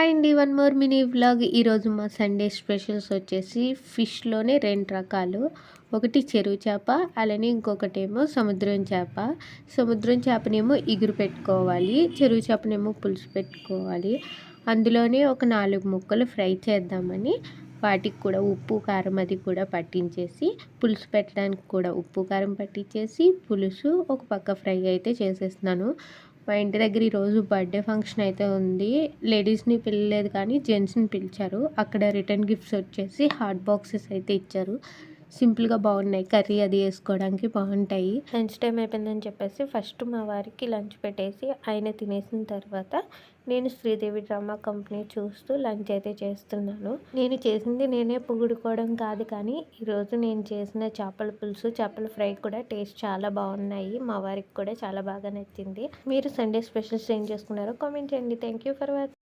Hi అండి one more mini vlog. ఈరోజు మా సండే స్పెషల్స్ వచ్చేసి ఫిష్లోనే రెండు రకాలు. ఒకటి చెరువు చేప అలానే ఇంకొకటేమో సముద్రం చేప. సముద్రం చేపనేమో ఇగురు పెట్టుకోవాలి చెరువు చేపనేమో పులుసు పెట్టుకోవాలి. అందులోనే ఒక నాలుగు ముక్కలు ఫ్రై చేద్దామని వాటికి కూడా ఉప్పు కారం అది కూడా పట్టించేసి పులుసు పెట్టడానికి కూడా ఉప్పు కారం పట్టించేసి పులుసు ఒక పక్క ఫ్రై అయితే చేసేస్తున్నాను. మా ఇంటి దగ్గర ఈరోజు బర్త్డే ఫంక్షన్ అయితే ఉంది. లేడీస్ని పిలలేదు కానీ జెంట్స్ని పిలిచారు. అక్కడ రిటర్న్ గిఫ్ట్స్ వచ్చేసి హాట్ బాక్సెస్ అయితే ఇచ్చారు. సింపుల్గా బాగున్నాయి. కర్రీ అది వేసుకోవడానికి బాగుంటాయి. లంచ్ టైం అయిపోయిందని చెప్పేసి ఫస్ట్ మా వారికి లంచ్ పెట్టేసి ఆయన తినేసిన తర్వాత నేను శ్రీదేవి డ్రామా కంపెనీ చూస్తూ లంచ్ అయితే చేస్తున్నాను. నేను చేసింది నేనే పొగుడుకోవడం కాదు కానీ ఈరోజు నేను చేసిన చేపల పులుసు చేపల ఫ్రై కూడా టేస్ట్ చాలా బాగున్నాయి. మా వారికి కూడా చాలా బాగా నచ్చింది. మీరు సండే స్పెషల్స్ ఏం చేసుకున్నారో కామెంట్ చేయండి. Thank you for watch